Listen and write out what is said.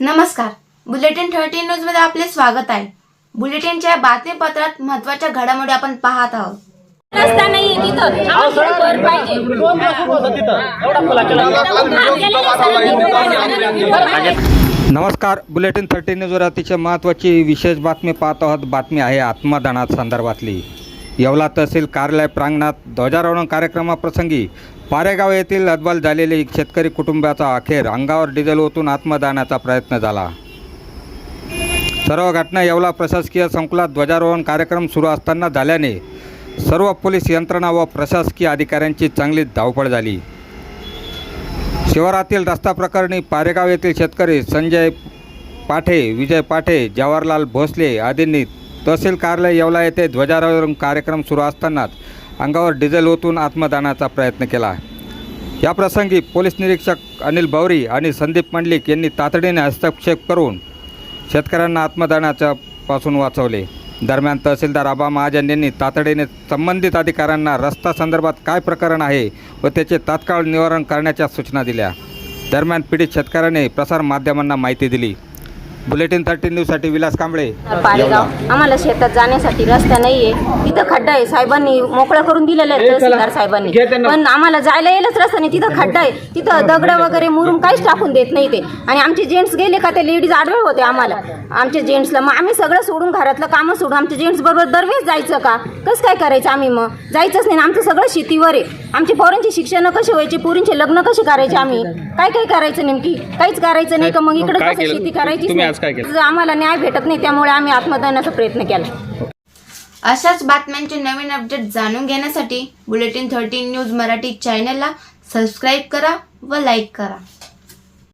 नमस्कार. Bulletin thirty न्यूजमध्ये आपले स्वागत आहे. बुलेटिनच्या बातमीपत्रात महत्त्वाच्या घडामोडी आपण पाहत आहोत. रस्ता नाही तिथं. आम्हाला घर पाहिजे. नमस्कार. बुलेटिन थर्टी न्यूजवर अतिशय महत्त्वाची विशेष बातमी पाहत आहोत. बातमी आहे आत्मदानात संदर्भातली. येवला तहसील कार्यालय प्रांगणात ध्वजारोहण कार्यक्रमाप्रसंगी पारेगाव येथील अदबल झालेले शेतकरी कुटुंबाचा अखेर अंगावर डिझेल ओतून आत्मदानाचा प्रयत्न झाला. सर्व घटना येवला प्रशासकीय संकुलात ध्वजारोहण कार्यक्रम सुरू असताना झाल्याने सर्व पोलीस यंत्रणा व प्रशासकीय अधिकाऱ्यांची चांगलीच धावपळ झाली. शिवारातील रस्ता प्रकरणी पारेगाव येथील शेतकरी संजय पाठे विजय पाठे जवाहरलाल भोसले आदींनी तहसील कार्यालय येवला येथे ध्वजारोहण कार्यक्रम सुरू असतानाच अंगावर डिझेल ओतून आत्मदानाचा प्रयत्न केला. याप्रसंगी पोलीस निरीक्षक अनिल बावरी आणि संदीप मंडलिक यांनी तातडीने हस्तक्षेप करून शेतकऱ्यांना आत्मदानाच्या पासून वाचवले. दरम्यान तहसीलदार आबा महाजन यांनी तातडीने संबंधित अधिकाऱ्यांना रस्ता संदर्भात काय प्रकरण आहे व त्याचे तात्काळ निवारण करण्याच्या सूचना दिल्या. दरम्यान पीडित शेतकऱ्याने प्रसारमाध्यमांना माहिती दिली. बुलेटिन थर्टी न्यूजसाठी विलास कांबळे. आम्हाला शेतात जाण्यासाठी रस्ता नाहीये. तिथं खड्डा आहे. साहेबांनी मोकळं करून दिलेलं आहे तहसीलदार साहेबांनी. पण आम्हाला जायला यायलाच रस्ता नाही. तिथं खड्डा आहे. तिथं दगड वगैरे मुरून काहीच टाकून देत नाही ते. आणि आमचे जेंट्स गेले का ते लेडीज आडवे होते आम्हाला. आमच्या जेंट्सला मग आम्ही सगळं सोडून घरातलं कामं सोडून आमच्या जेंट्स बरोबर दरवेळेस जायचं का? कसं काय करायचं आम्ही मग? जायचंच नाही. आमचं सगळं शेतीवर आहे. आमची पोरांची शिक्षण कशी व्हायची? पोरींचे लग्न कसे करायचे आम्ही? काय काय करायचं नेमकी? काहीच करायचं नाही का मग इकडे कसं? शेती करायची आज काय केलं? आम्हाला न्याय भेटत नाही त्यामुळे आम्ही आत्मदानाचा प्रयत्न केला अशाच बातम्यांचे नवीन अपडेट जाणून घेण्यासाठी बुलेटिन थर्टी न्यूज मराठी चॅनलला सबस्क्राईब करा व लाईक करा